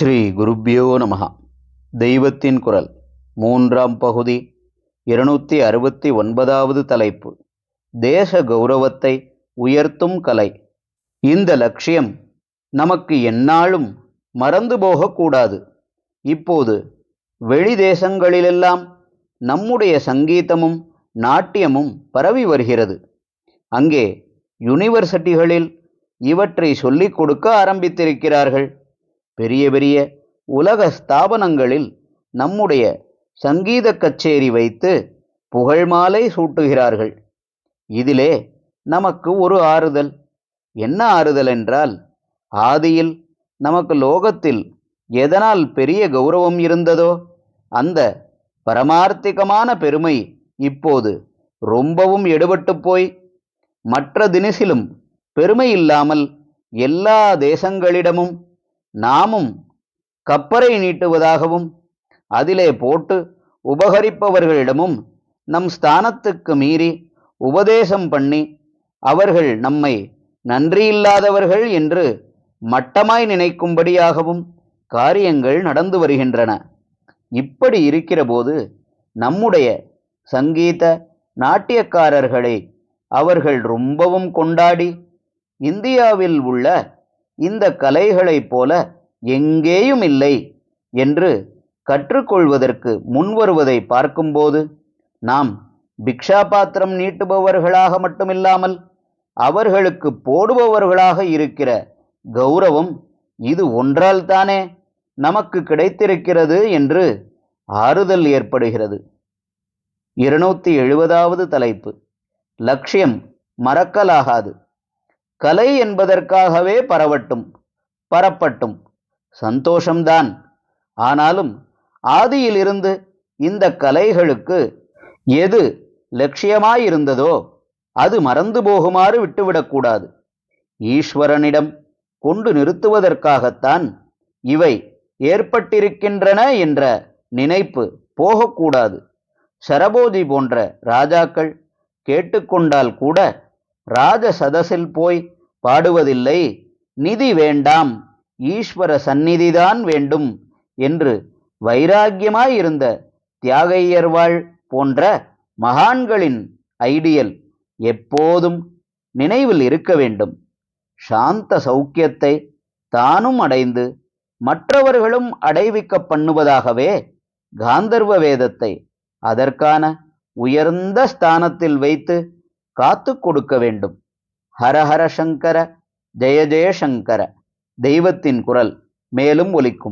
ஸ்ரீ குருப்பியோ நமகா தெய்வத்தின் குரல் மூன்றாம் பகுதி இருநூத்தி அறுபத்தி ஒன்பதாவது தலைப்பு. தேச கௌரவத்தை உயர்த்தும் கலை. இந்த லட்சியம் நமக்கு எந்நாளும் மறந்து போகக்கூடாது. இப்போது வெளி தேசங்களிலெல்லாம் நம்முடைய சங்கீதமும் நாட்டியமும் பரவி வருகிறது. அங்கே யூனிவர்சிட்டிகளில் இவற்றை சொல்லிக் கொடுக்க ஆரம்பித்திருக்கிறார்கள். பெரிய பெரிய உலக ஸ்தாபனங்களில் நம்முடைய சங்கீத கச்சேரி வைத்து புகழ் மாலை சூட்டுகிறார்கள். இதிலே நமக்கு ஒரு ஆறுதல். என்ன ஆறுதல் என்றால் ஆதியில் நமக்கு லோகத்தில் எதனால் பெரிய கௌரவம் இருந்ததோ அந்த பரமார்த்திகமான பெருமை இப்போது ரொம்பவும் எடுபட்டு போய் மற்ற தினசிலும் பெருமை இல்லாமல் எல்லா தேசங்களிடமும் நாமும் கப்பரை நீட்டுவதாகவும் அதிலே போட்டு உபகரிப்பவர்களிடமும் நம் ஸ்தானத்துக்கு மீறி உபதேசம் பண்ணி அவர்கள் நம்மை நன்றியில்லாதவர்கள் என்று மட்டமாய் நினைக்கும்படியாகவும் காரியங்கள் நடந்து வருகின்றன. இப்படி இருக்கிறபோது நம்முடைய சங்கீத நாட்டியக்காரர்களை அவர்கள் ரொம்பவும் கொண்டாடி இந்தியாவில் உள்ள இந்த கலைகளைப் போல எங்கேயும் இல்லை என்று கற்றுக்கொள்வதற்கு முன்வருவதை பார்க்கும்போது நாம் பிக்ஷா பாத்திரம் நீட்டுபவர்களாக மட்டுமில்லாமல் அவர்களுக்கு போடுபவர்களாக இருக்கிற கௌரவம் இது ஒன்றால் தானே நமக்கு கிடைத்திருக்கிறது என்று ஆறுதல் ஏற்படுகிறது. இருநூத்தி எழுபதாவது தலைப்பு. லட்சியம் மறக்கலாகாது. கலை என்பதற்காகவே பரவட்டும் பரப்பட்டும். சந்தோஷம்தான். ஆனாலும் ஆதியிலிருந்து இந்த கலைகளுக்கு எது லட்சியமாயிருந்ததோ அது மறந்து போகுமாறு விட்டுவிடக்கூடாது. ஈஸ்வரனிடம் கொண்டு நிறுத்துவதற்காகத்தான் இவை ஏற்பட்டிருக்கின்றன என்ற நினைப்பு போகக்கூடாது. சரபோதி போன்ற ராஜாக்கள் கேட்டுக்கொண்டால் கூட ராஜ சதசில் போய் பாடுவதில்லை. நிதி வேண்டாம். ஈஸ்வர சந்நிதிதான் வேண்டும் என்று வைராக்கியமாயிருந்த தியாகையர்வாள் போன்ற மகான்களின் ஐடியல் எப்போதும் நினைவில் இருக்க வேண்டும். சாந்த சௌக்கியத்தை தானும் அடைந்து மற்றவர்களும் அடைவிக்க பண்ணுவதாகவே காந்தர்வ வேதத்தை அதற்கான உயர்ந்த ஸ்தானத்தில் வைத்து காத்து கொடுக்க வேண்டும். ஹரஹர சங்கர ஜெய ஜெயசங்கர தெய்வத்தின் குரல் மேலும் ஒலிக்கும்.